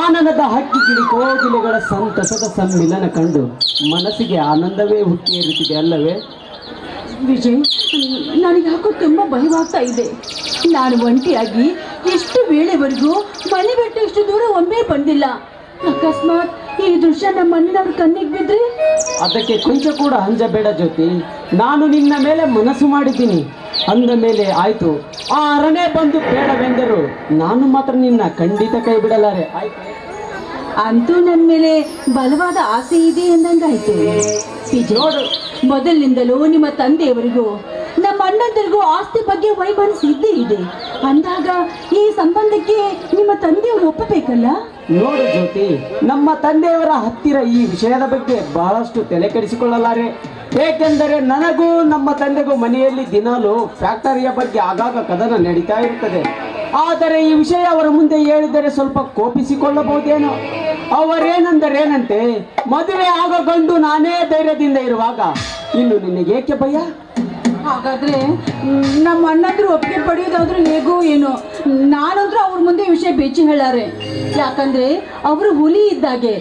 ಕಾನನದ ಹಕ್ಕಿ ಗಿಳಿ ಕೋಗಿಲೆಗಳ ಸಂತಸದ ಸಮ್ಮಿಲನ ಕಂಡು ಮನಸ್ಸಿಗೆ ಆನಂದವೇ ಹುಟ್ಟಿರುತ್ತಿದೆ ಅಲ್ಲವೇ? ವಿಜಯ್ ನನಗೆ ಯಾಕೋ ತುಂಬ ಭಯವಾಗ್ತಾ ಇದೆ. ನಾನು ಒಂಟಿಯಾಗಿ ಎಷ್ಟು ವೇಳೆವರೆಗೂ ಮನೆ ಬಿಟ್ಟು ಇಷ್ಟು ದೂರ ಒಮ್ಮೆ ಬಂದಿಲ್ಲ. ಅಕಸ್ಮಾತ್ ಈ ದೃಶ್ಯ ನಮ್ಮ ಮನೆಯವ್ರ ಕಣ್ಣಿಗೆ ಬಿದ್ರೆ? ಅದಕ್ಕೆ ಕೊಂಚ ಕೂಡ ಅಂಜಬೇಡ ಜ್ಯೋತಿ. ನಾನು ನಿನ್ನ ಮೇಲೆ ಮನಸ್ಸು ಮಾಡಿದ್ದೀನಿ. ಅಂದ ಮೇಲೆ ಆಯ್ತು ಆ ಅರನೇ ಬಂದು ಬೇಡವೆಂದರು. ನಾನು ಮಾತ್ರ ನಿನ್ನ ಖಂಡಿತ ಕೈ ಬಿಡಲಾರೆ. ಅಂತೂ ನನ್ನ ಮೇಲೆ ಬಲವಾದ ಆಸೆ ಇದೆ ಎಂದಂಗಾಯ್ತು. ನೋಡು, ಮೊದಲಿನಿಂದಲೂ ನಿಮ್ಮ ತಂದೆಯವರಿಗೂ, ನಮ್ಮ ಅಣ್ಣಂದರಿಗೂ ಆಸ್ತಿ ಬಗ್ಗೆ ವೈಮನಸ್ಸು ಇದ್ದೇ ಇದೆ. ಅಂದಾಗ ಈ ಸಂಬಂಧಕ್ಕೆ ನಿಮ್ಮ ತಂದೆಯವರು ಒಪ್ಪಬೇಕಲ್ಲ? ನೋಡು ಜ್ಯೋತಿ, ನಮ್ಮ ತಂದೆಯವರ ಹತ್ತಿರ ಈ ವಿಷಯದ ಬಗ್ಗೆ ಬಹಳಷ್ಟು ತಲೆ ಕೆಡಿಸಿಕೊಳ್ಳಲಾರೆ. ಏಕೆಂದರೆ ನನಗೂ ನಮ್ಮ ತಂದೆಗೂ ಮನೆಯಲ್ಲಿ ದಿನಾಲು ಫ್ಯಾಕ್ಟರಿಯ ಬಗ್ಗೆ ಆಗಾಗ ಕದನ ನಡೀತಾ ಇರುತ್ತದೆ ಆದರೆ ಈ ವಿಷಯ ಅವರ ಮುಂದೆ ಹೇಳಿದರೆ ಸ್ವಲ್ಪ ಕೋಪಿಸಿಕೊಳ್ಳಬಹುದೇನೋ. ಅವರೇನೆಂದರೇನಂತೆ, ಮದುವೆ ಆಗ ಗಂಡು ನಾನೇ ಧೈರ್ಯದಿಂದ ಇರುವಾಗ, ಇನ್ನು ನಿನಗೇಕೆ ಭಯ? ಹಾಗಾದ್ರೆ, ನಮ್ಮ ಅಣ್ಣಂದ್ರು ಒಪ್ಪಿಗೆ ಪಡೆಯೋದಾದ್ರೂ ಹೇಗೋ ಏನೋ. ನಾನಂದ್ರೂ ಅವ್ರ ಮುಂದೆ ವಿಷಯ ಬೇಚಿ ಹೇಳಾರೆ. ಯಾಕಂದ್ರೆ, ಅವರು ಹುಲಿ ಇದ್ದಾಗೆ.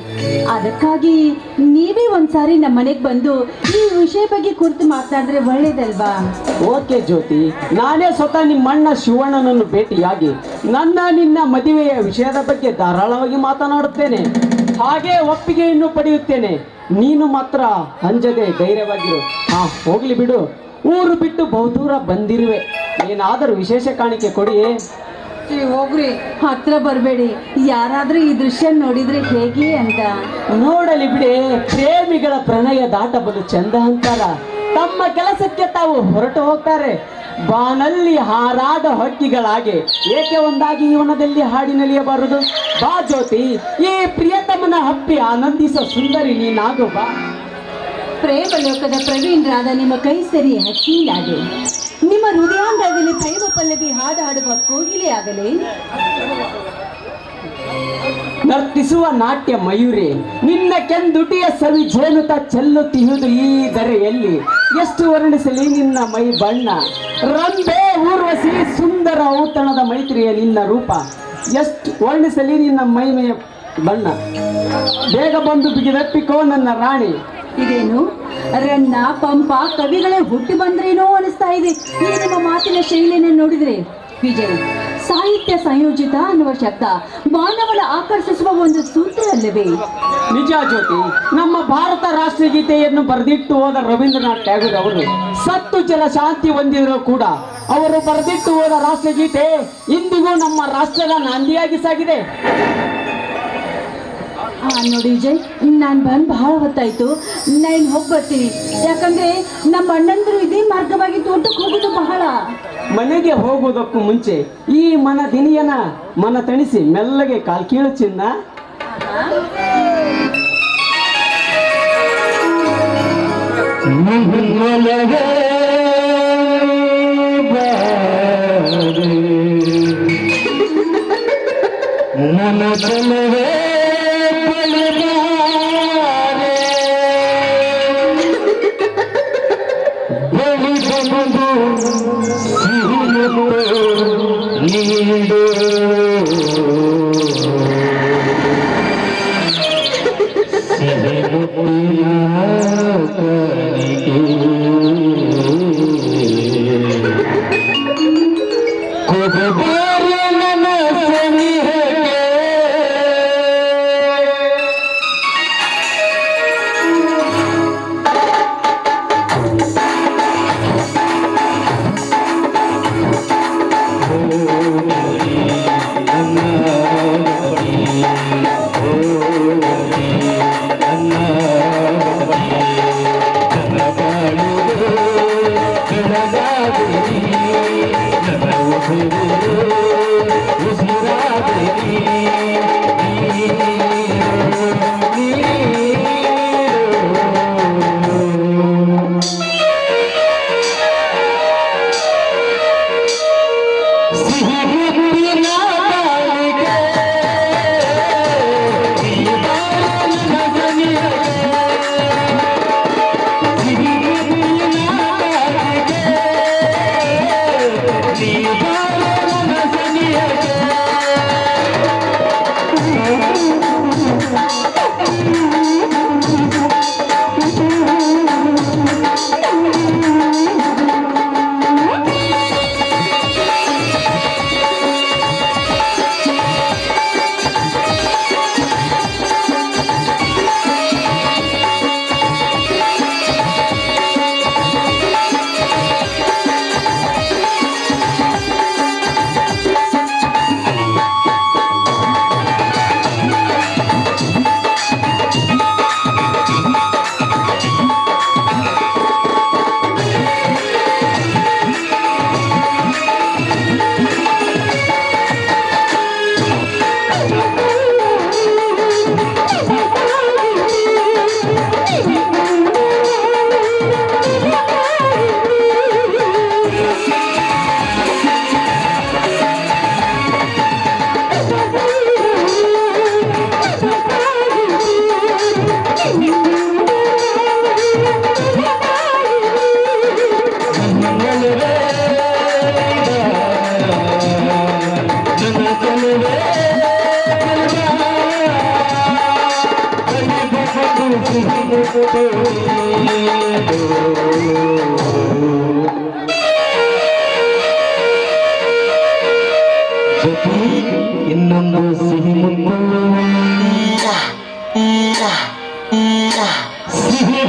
ಅದಕ್ಕಾಗಿ ನೀವೇ ಒಂದ್ಸಾರಿ ನಮ್ಮ ಮನೆಗೆ ಬಂದು ಈ ವಿಷಯ ಬಗ್ಗೆ ಕುರಿತು ಮಾತನಾಡಿದ್ರೆ ಒಳ್ಳೇದಲ್ವಾ? ಓಕೆ ಜ್ಯೋತಿ, ನಾನೇ ಸ್ವತಃ ನಿಮ್ಮ ಅಣ್ಣ ಶಿವಣ್ಣನನ್ನು ಭೇಟಿಯಾಗಿ ನನ್ನ ನಿನ್ನ ಮದುವೆಯ ವಿಷಯದ ಬಗ್ಗೆ ಧಾರಾಳವಾಗಿ ಮಾತನಾಡುತ್ತೇನೆ. ಹಾಗೆ ಒಪ್ಪಿಗೆಯನ್ನು ಪಡೆಯುತ್ತೇನೆ. ನೀನು ಮಾತ್ರ ಅಂಜದೆ ಧೈರ್ಯವಾಗಿರು. ಹಾ, ಹೋಗ್ಲಿ ಬಿಡು. ಊರು ಬಿಟ್ಟು ಬಹುದೂರ ಬಂದಿರುವೆ. ಏನಾದರೂ ವಿಶೇಷ ಕಾಣಿಕೆ ಕೊಡಿ ಹೋಗ್ರಿ. ಹತ್ರ ಬರಬೇಡಿ. ಯಾರಾದ್ರೂ ಈ ದೃಶ್ಯ ನೋಡಿದ್ರೆ ಹೇಗೆ ಅಂತ. ನೋಡಲಿ ಬಿಡಿ. ಪ್ರೇಮಿಗಳ ಪ್ರಣಯ ದಾಟಬಲು ಚಂದ ಅಂತಾರ. ತಮ್ಮ ಕೆಲಸಕ್ಕೆ ತಾವು ಹೊರಟು ಹೋಗ್ತಾರೆ. ಬಾನಲ್ಲಿ ಹಾರಾದ ಹಕ್ಕಿಗಳಾಗೆ ಏಕೆ ಒಂದಾಗಿ ಇವನದಲ್ಲಿ ಹಾಡಿನಲಿಯಬಾರದು ಬಾ ಜ್ಯೋತಿ ಈ ಪ್ರಿಯತಮನ ಹಪ್ಪಿ ಆನಂದಿಸ ಸುಂದರಿ ನೀನಾಗು ಬಾ. ಪ್ರೇಮ ಲೋಕದ ಪ್ರವೀಣರಾದ ನಿಮ್ಮ ಕೈ ಸರಿ ಹಕ್ಕಿಲಾಗೆ ನಿಮ್ಮ ಹೃದಯಾಂಗದಲ್ಲಿ ಪ್ರೇಮ ಪಲ್ಲವಿ ಹಾಡು ಹಾಡುವ ಕೋಗಿಲೆ ನರ್ತಿಸುವ ನಾಟ್ಯ ಮಯೂರಿ, ನಿನ್ನ ಕೆಂದುಟಿಯ ಸವಿ ಜೇನುತ ಚೆಲ್ಲುತ್ತಿಹುದು ಈ ದರೆಯಲ್ಲಿ. ಎಷ್ಟು ವರ್ಣಿಸಲಿ ನಿನ್ನ ಮೈ ಬಣ್ಣ. ರಂಬೆ ಊರ್ವಸಿ ಸುಂದರ ಔತಣದ ಮೈತ್ರಿಯ ನಿನ್ನ ರೂಪ. ಎಷ್ಟು ವರ್ಣಿಸಲಿ ನಿನ್ನ ಮೈಮೆಯ ಬಣ್ಣ. ಬೇಗ ಬಂದು ಬಿಗಿದಪ್ಪಿಕೋ ನನ್ನ ರಾಣಿ. ಇದೇನು? ರನ್ನ, ಪಂಪ, ಕವಿಗಳೇ ಹುಟ್ಟಿ ಬಂದ್ರೇನೋ ಅನಿಸ್ತಾ ಇದೆ. ಈ ನಿಮ್ಮ ಮಾತಿನ ಶೈಲಿಯನ್ನು ನೋಡಿದ್ರೆ ವಿಜಯ್, ಸಾಹಿತ್ಯ ಸಂಯೋಜಿತ ಅನ್ನುವ ಶಬ್ದ ಮಾನವನ ಆಕರ್ಷಿಸುವ ಒಂದು ಸೂತ್ರ ಅಲ್ಲವೇ? ನಿಜ ಜ್ಯೋತಿ, ನಮ್ಮ ಭಾರತ ರಾಷ್ಟ್ರಗೀತೆಯನ್ನು ಬರೆದಿಟ್ಟು ಹೋದ ರವೀಂದ್ರನಾಥ್ ಟ್ಯಾಗೂರ್ ಅವರು, ಸತ್ತು ಜಲ ಶಾಂತಿ ಹೊಂದಿದ್ರು ಕೂಡ, ಅವರು ಬರೆದಿಟ್ಟು ಹೋದ ರಾಷ್ಟ್ರಗೀತೆ ಇಂದಿಗೂ ನಮ್ಮ ರಾಷ್ಟ್ರದ ನಾಂದಿಯಾಗಿ ಸಾಗಿದೆ. ಹಾ ನೋಡಿ ವಿಜಯ್ ನಾನು ಬಂದು ಬಹಳ ಹೊತ್ತಾಯ್ತು. ನಾನು ಹೋಗಿ ಬರ್ತೀನಿ ಯಾಕಂದ್ರೆ ನಮ್ಮ ಅಣ್ಣಂದ್ರು ಇದೇ ಮಾರ್ಗವಾಗಿ ತೋಟಕ್ಕೆ ಹೋಗೋದು ಬಹಳ. ಮನೆಗೆ ಹೋಗೋದಕ್ಕೂ ಮುಂಚೆ ಈ ಮನ ದಿನಿಯನ ಮನ ತಣಿಸಿ ಮೆಲ್ಲಗೆ ಕಾಲ್ ಕೀಳು ಚಿನ್ನ. ನನ್ನ അന്നേ ಜೊತೆ ಇನ್ನೊಂದು ಸಿಹಿ ಮುತ್ತು. ಸಿಹಿ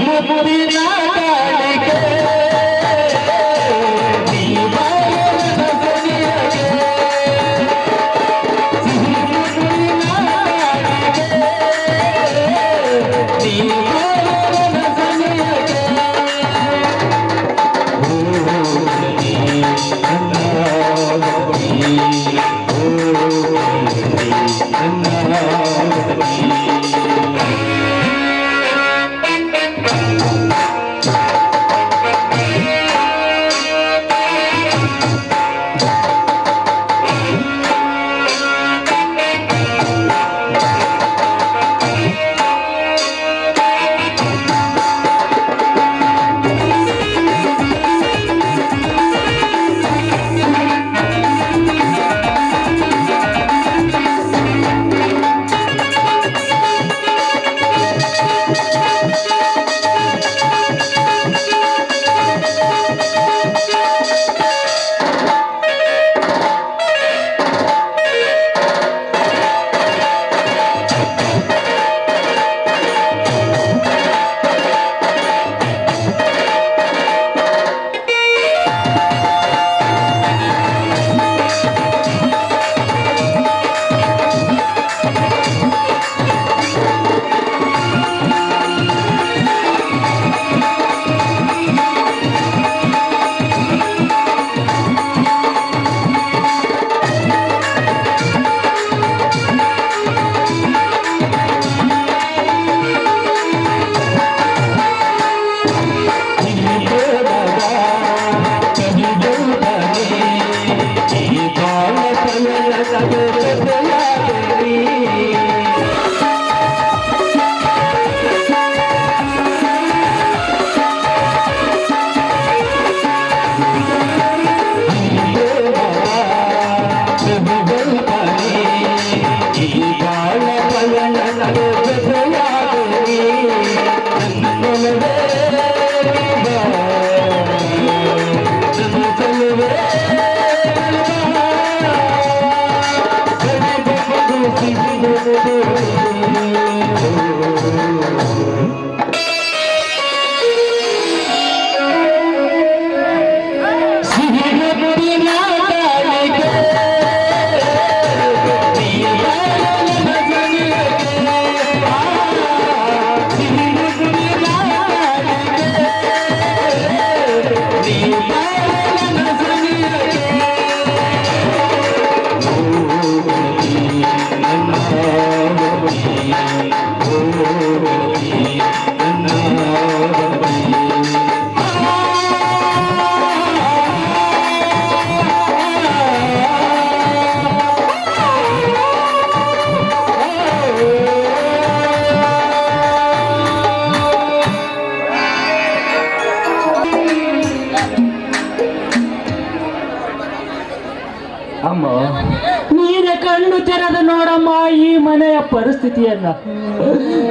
ಪರಿಸ್ಥಿತಿಯನ್ನ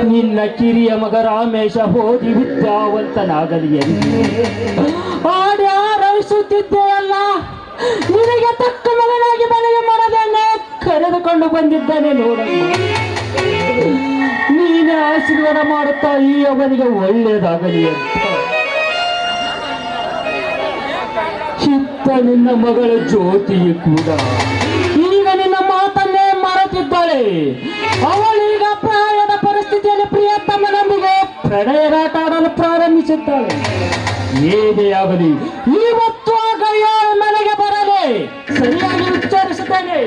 ನಿನ್ನ ಕಿರಿಯ ಮಗ ರಾಮೇಶ ಹೋಗಿ ವಿದ್ಯಾವಂತನಾಗಲಿ ಆರೈಸುತ್ತಿದ್ದೆಯಲ್ಲ ನಿನಗೆ ತಕ್ಕ ಮಗನಾಗಿ ಮನೆಗೆ ಮರದನ್ನೇ ಕರೆದುಕೊಂಡು ಬಂದಿದ್ದಾನೆ ನೋಡ ನೀನೇ ಆಶೀರ್ವಾದ ಮಾಡುತ್ತಾ ಈ ಅವನಿಗೆ ಒಳ್ಳೆಯದಾಗಲಿ ಅಂತ. ಚಿತ್ತ ನಿನ್ನ ಮಗಳ ಜ್ಯೋತಿಯು ಕೂಡ. ಈಗ ನಿನ್ನ ಮಾತನ್ನೇ ಮರೆತಿದ್ದಾಳೆ. ಅವಳೀಗ ಪ್ರಣಯರಾಟ ಆಡಲು ಪ್ರಾರಂಭಿಸಿದ್ದಾಳೆ ಏನೇ ಆಗಲಿ ಇವತ್ತು ಆ ಗಡಿಯಾರ ಮನೆಗೆ ಬರಲಿ. ಸರಿಯಾಗಿ ಉಚ್ಚರಿಸುತ್ತೇನೆ!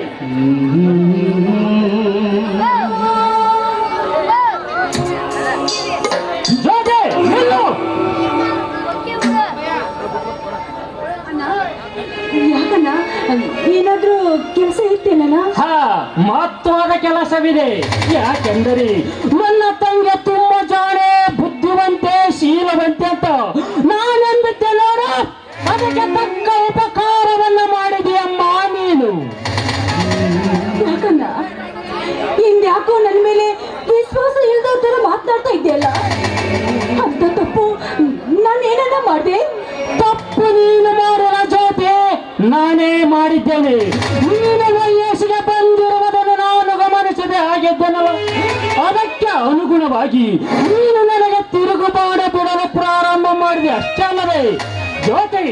ಯಾಕಣ್ಣ? ಏನಾದ್ರೂ ಕೆಲಸ ಇರ್ತೇನಲ್ಲ ಹಾ ಮಹತ್ವದ ಕೆಲಸವಿದೆ. ಯಾಕೆಂದರೆ ಹಿಂದ್ಯಾಕೋ ನನ್ನ ಮೇಲೆ ವಿಶ್ವಾಸ ಇಲ್ಲದ ತರ ಮಾತನಾಡ್ತಾ ಇದೆಯಲ್ಲ ಏನನ್ನ ಮಾಡಿದೆ? ತಪ್ಪು ನೀನು ಮಾಡಿದ ಜೊತೆ ನಾನೇ ಮಾಡಿದ್ದೇನೆ. ನೀನು ವಯಸ್ಸಿಗೆ ಬಂದಿರುವುದನ್ನು ನಾನು ಗಮನಿಸದೆ ಆಗಿದ್ದನಲ್ಲ? ಅದಕ್ಕೆ ಅನುಗುಣವಾಗಿ ನೀನು ನನಗೆ ತಿರುಗುಬಾಡ ಬಿಡಲು ಪ್ರಾರಂಭ ಮಾಡಿದೆ. ಅಷ್ಟೇ ಅಲ್ಲವೇ ಜೊತೆ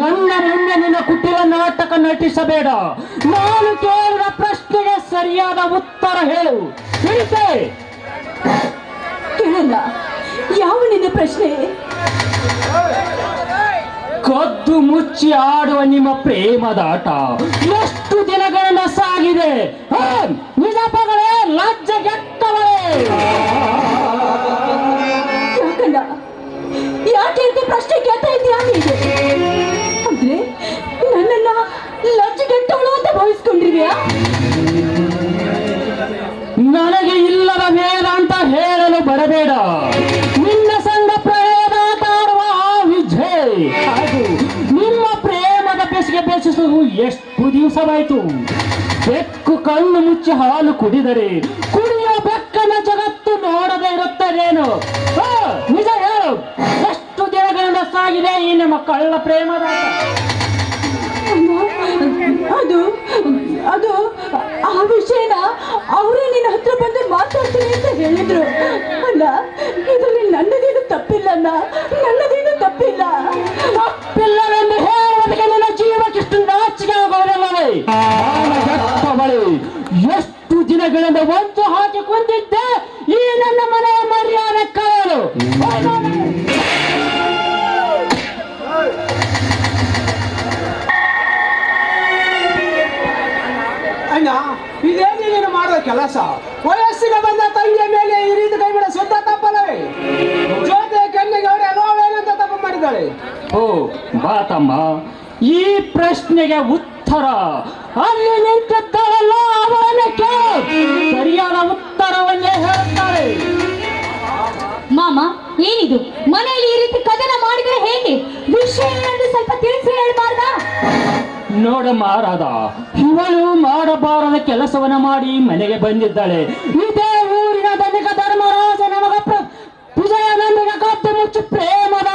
ನನ್ನ ಮುಂದೆ ನಿನ್ನ ಕುಟಿಲ ನಾಟಕ ನಟಿಸಬೇಡ. ನಾನು ಕೇಳಿದ ಸರಿಯಾದ ಉತ್ತರ ಹೇಳು. ತಿಳಿಸೆ. ಕೇಳಲ್ಲ. ಯಾವ ನಿನ್ನ ಪ್ರಶ್ನೆ? ಕದ್ದು ಮುಚ್ಚಿ ಆಡುವ ನಿಮ್ಮ ಪ್ರೇಮದಾಟ ಎಷ್ಟು ದಿನಗಳನ್ನ ಸಾಗಿದೆ ಲಜ್ಜ ನಿಜಪಗಳೇ ಲಜ್ಜೆಗೆಟ್ಟವಳೇ ಯಾಕಣ್ಣ ಯಾಕೆ ಅಂತ ಪ್ರಶ್ನೆ ಕೇಳ್ತಾ ಇದೀಯಾ ನೀನು? ಅಂದ್ರೆ ನನ್ನನ್ನ ಲಜ್ಜೆಗೆಟ್ಟವಳು ಅಂತ ಭಾವಿಸ್ಕೊಂಡಿದ್ಯಾ ನನಗೆ ಇಲ್ಲದ ವೇದ ಅಂತ ಹೇಳಲು ಬರಬೇಡ. ನಿನ್ನ ಸಂಘ ಪ್ರೇಮ ತಾರುವ ವಿಜಯ್. ನಿಮ್ಮ ಪ್ರೇಮದ ಬೆಸಿಗೆ ಬೇಸಿಸುವುದು ಎಷ್ಟು ದಿವಸವಾಯಿತು? ಬೆಕ್ಕು ಕಣ್ಣು ಮುಚ್ಚಿ ಹಾಲು ಕುಡಿದರೆ ಕುಡಿಯುವ ಬೆಕ್ಕನ ಜಗತ್ತು ನೋಡದೆ ಇರುತ್ತದೇನು? ನಿಜ ಹೇಳು. ಎಷ್ಟು ದಿನಗಳಿಂದ ಸಾಗಿದೆ ಈ ನಿಮ್ಮ ಕಳ್ಳ ಪ್ರೇಮದ ಅದು ಅದು ಆ ವಿಷಯನ ಅವರೇ ನಿನ್ನ ಹತ್ರ ಬಂದು ಮಾತಾಡ್ತೀನಿ ಅಂತ ಹೇಳಿದ್ರು. ಅಲ್ಲ, ಇದರಲ್ಲಿ ನನ್ನದೇನು ತಪ್ಪಿಲ್ಲ ಅಣ್ಣ? ನನ್ನದೇನು ತಪ್ಪಿಲ್ಲ. ತಪ್ಪಿಲ್ಲವೆಂದು ಹೇಳುವುದಕ್ಕೆ ನನ್ನ ಜೀವಕ್ಕಿಷ್ಟು ನಾಚಿಕೆ ಆಗೋದಿಲ್ಲವೇ ಬಳಿ ಎಷ್ಟು ದಿನಗಳಿಂದ ಒಂದು ಹಾಕಿ ಕೆಲಸ ವಯಸ್ಸಿಗೆ ಬಂದ ತಂಗಿಯ ಮೇಲೆ ಈ ರೀತಿ ಕೈ ಬಿಡ ಶುದ್ಧ ತಪ್ಪಲ್ಲವೇ ಜೊತೆ ಕಣ್ಣಿಗೆ ಅವರೇ ನೋವೇನಂತ ತಪ್ಪು ಮಾಡಿದ್ದಾಳೆ. ಓ ಬಾತಮ್ಮ. ಈ ಪ್ರಶ್ನೆಗೆ ಉತ್ತರ. ಅಲ್ಲಿ ನಿಂತಿದ್ದಾಳಲ್ಲ ಅವನ ಸರಿಯಾದ ಉತ್ತರವನ್ನೇ ಹೇಳ್ತಾರೆ ಮಾಮ ಏನಿದು? ಮನೆಯಲ್ಲಿ ಈ ರೀತಿ ಕದನ ಮಾಡಿದ್ರೆ ಹೇಗೆ? ವಿಷಯ ಸ್ವಲ್ಪ ತಿಳಿಸಿ ಹೇಳ್ಬಾರ್ದಾ? ನೋಡಮ್ಮ ಮಾರದ ಇವಳು ಮಾಡಬಾರದ ಕೆಲಸವನ್ನ ಮಾಡಿ ಮನೆಗೆ ಬಂದಿದ್ದಾಳೆ. ಇದೇ ಊರಿನ ಧನಿಕ ಧರ್ಮರಾಜ ನಮಗ ವಿಜಯನಂದನ ಕದ್ದು ಮುಚ್ಚಿ ಪ್ರೇಮದ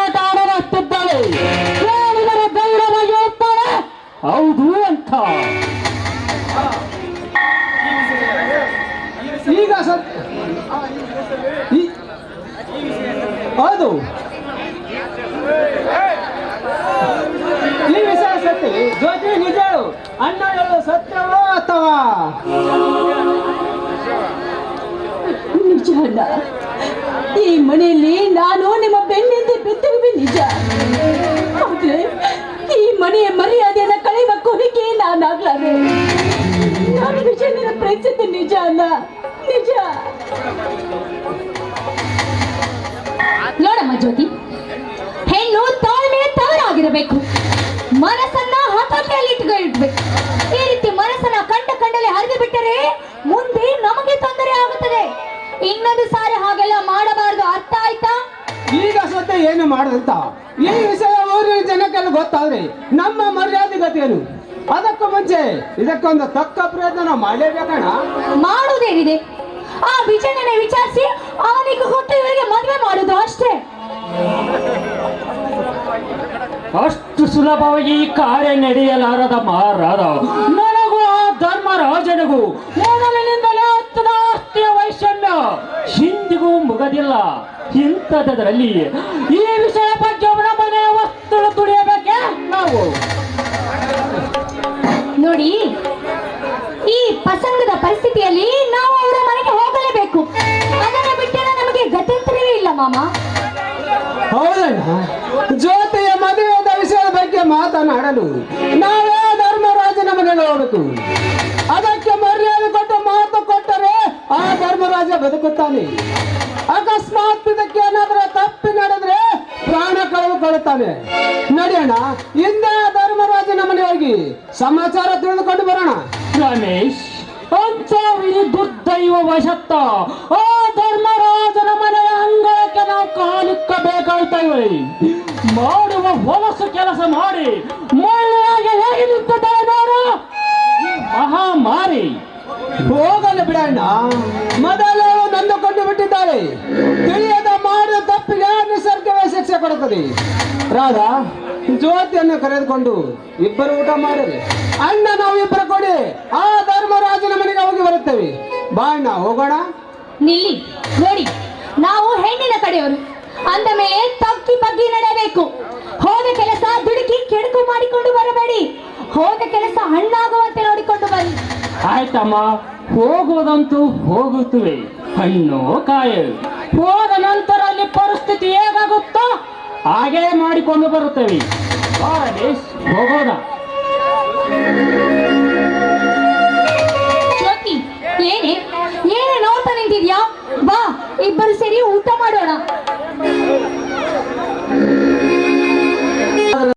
ಕೇಳಿದರೆ ಧೈರ್ಯವಾಗಿ ಹೋಗ್ತಾಳೆ. ಹೌದು ಅಂತ. ಈಗ ಸತ್ಯ ಹೌದು. ಸತ್ಯ ಜ್ಯೋತಿ ನಿಜಳು ಅಣ್ಣಗಳು ಸತ್ಯವೋ ಅಥವಾ? ನಿಜ ಅಣ್ಣ ಈ ಮನೆಯಲ್ಲಿ ನಾನು ನಿಮ್ಮ ಬೆನ್ನಿಂದ ಬಿದ್ದಿರುವೆ ನಿಜ. ಆದ್ರೆ ಈ ಮನೆಯ ಮರ್ಯಾದೆಯನ್ನ ಕಳೆಯುವ ಕೊರಿಕೆ ನಾನಾಗ್ಲಾರೆ. ನಾನು ನಿಜ ನಿನ್ನ ಪ್ರೀತಿಸಿದ್ದು ನಿಜ ಅಲ್ಲ. ನಿಜ. ನೋಡಮ್ಮ ಜ್ಯೋತಿ. ಹೆಣ್ಣು ತವರಾಗಿರಬೇಕು ಮನಸ್ಸನ್ನ ಹತೋಟಿಯಲ್ಲಿ ಇಟ್ಕೊಳ್ಬೇಕು ಈ ರೀತಿ ಮನಸ್ಸನ್ನ ಕಂಡ ಕಂಡಲ್ಲಿ ಹರಿದು ಬಿಟ್ಟರೆ ಮುಂದೆ ನಮಗೆ ತೊಂದರೆ ಆಗುತ್ತದೆ. ಇನ್ನೊಂದು ಸಾರಿ ಹಾಗೆಲ್ಲ ಮಾಡಬಾರದು. ಅರ್ಥ ಆಯ್ತಾ? ಈಗ ಸತ್ಯ ಏನು ಮಾಡದಂತ? ಈ ವಿಷಯ ಊರಿನ ಜನಕ್ಕೆಲ್ಲ ಗೊತ್ತಾದ್ರೆ ನಮ್ಮ ಮರ್ಯಾದೆ ಗತಿಯೇನು ಅದಕ್ಕೂ ಮುಂಚೆ ಇದಕ್ಕೊಂದು ತಕ್ಕ ಪ್ರಯತ್ನ ನಾವು ಮಾಡಲೇಬೇಕಣ್ಣ. ಮಾಡುವುದೇನಿದೆ? ಆ ವಿಚಾರಣೆ ವಿಚಾರಿಸಿ ಅವನಿಗೆ ಕೊಟ್ಟು ಇವರಿಗೆ ಮದುವೆ ಮಾಡುದು ಅಷ್ಟೇ. ಅಷ್ಟು ಸುಲಭವಾಗಿ ಈ ಕಾರ್ಯ ನಡೆಯಲಾರದ ಮಾರಾದ ನನಗೂ ಆ ಧರ್ಮರಾಜನಿಗೂ ಮೊದಲಿನಿಂದಲೇ ಆಸ್ತಿಯ ವೈಷಮ್ಯ. ಹಿಂದಿಗೂ ಮುಗದಿಲ್ಲ. ಇಂಥದ್ರಲ್ಲಿ ಈ ವಿಷಯ ಬಗ್ಗೆ ಅವನ ಮನೆಯ ವಸ್ತುಗಳು ತುಳಿಯಬೇಕೆ ನಾವು. ನೋಡಿ ಈ ಪ್ರಸಂಗದ ಪರಿಸ್ಥಿತಿಯಲ್ಲಿ ನಾವು ಅವರ ಮನೆಗೆ ಹೋಗಲೇಬೇಕು. ಅದನ್ನು ಬಿಟ್ಟರೆ ನಮಗೆ ಗತಂತ್ರವೇ ಇಲ್ಲ ಮಾಮ. ಹೌದಣ್ಣ. ಬಗ್ಗೆ ಮಾತನಾಡಲು. ನಾವೇ ಧರ್ಮರಾಜನ ಮನೆಗೆ ಹೋಗಬೇಕು. ಅದಕ್ಕೆ ಮರ್ಯಾದೆ ಕೊಟ್ಟು ಮಾತು ಕೊಟ್ಟರೆ ಆ ಧರ್ಮರಾಜ ಬದುಕುತ್ತಾನೆ. ಅಕಸ್ಮಾತ್ ಇದಕ್ಕೆ ಏನಾದರೂ ತಪ್ಪಿ ನಡೆದ್ರೆ ಪ್ರಾಣ ಕಳೆದುಕೊಳ್ಳುತ್ತಾನೆ. ನಡೆಯೋಣ ಹಿಂದೆ ಧರ್ಮರಾಜನ ಮನೆ ಹೋಗಿ ಸಮಾಚಾರ ತಿಳಿದುಕೊಂಡು ಬರೋಣ. ರಮೇಶ್ ದುರ್ದೈವ ವಶತ್ತ ಆ ಧರ್ಮರಾಜನ ಮನೆ ಕಾಲಿಕ್ಕಬೇಕಾಯ್ತೇವೆ ಮಾಡುವ ಹೊಲಸು ಕೆಲಸ ಮಾಡಿ ಮಳೆಯಾಗಿ ಹೇಗೆ ನಿಂತ ಮಹಾಮಾರಿ. ಹೋಗಲು ಬಿಡಣ್ಣ. ಮೊದಲು ನಂದುಕೊಂಡು ಬಿಟ್ಟಿದ್ದಾಳೆ. ತಿಳಿಯದ ಮಾಡಿದ ತಪ್ಪಿಗೆ ನಿಸರ್ಗವೇ ಶಿಕ್ಷೆ ಕೊಡುತ್ತದೆ. ರಾಧಾ, ಜ್ಯೋತಿಯನ್ನು ಕರೆದುಕೊಂಡು ಇಬ್ಬರು ಊಟ ಮಾಡಿರಿ ಅಣ್ಣ ನಾವು ಇಬ್ಬರು ಕೊಡಿ ಆ ಧರ್ಮರಾಜನ ಮನೆಗೆ ಹೋಗಿ ಬರುತ್ತೇವೆ. ಬಾ ಅಣ್ಣ, ಹೋಗೋಣ. ನಿಲ್ಲಿ, ನೋಡಿ, ನಾವು ಹೆಣ್ಣಿನ ಕಡೆಯವರು. ಅಂದ ಮೇಲೆ ತಗ್ಗಿ ಬಗ್ಗಿ ನಡೆಯಬೇಕು. ಹೋದ ಕೆಲಸ ದುಡುಕಿ ಕೆಡುಕು ಮಾಡಿಕೊಂಡು ಬರಬೇಡಿ. ಹೋದ ಕೆಲಸ ಹಣ್ಣಾಗುವಂತೆ ನೋಡಿಕೊಂಡು ಬನ್ನಿ. ಆಯ್ತಮ್ಮ ಹೋಗುವುದಂತೂ ಹೋಗುತ್ತವೆ. ಹಣ್ಣು ಕಾಯಲು. ಹೋದ ನಂತರ ಅಲ್ಲಿ ಪರಿಸ್ಥಿತಿ ಹೇಗಾಗುತ್ತೋ ಹಾಗೇ ಮಾಡಿಕೊಂಡು ಬರುತ್ತೇವೆ. ಹೋಗೋಣ. ಏನೇ ಏನೇ ನೋಡ್ತಾ ನಿಂತಿದ್ಯಾ? ಬಾ ಇಬ್ಬರು ಸೇರಿ ಊಟ ಮಾಡೋಣ.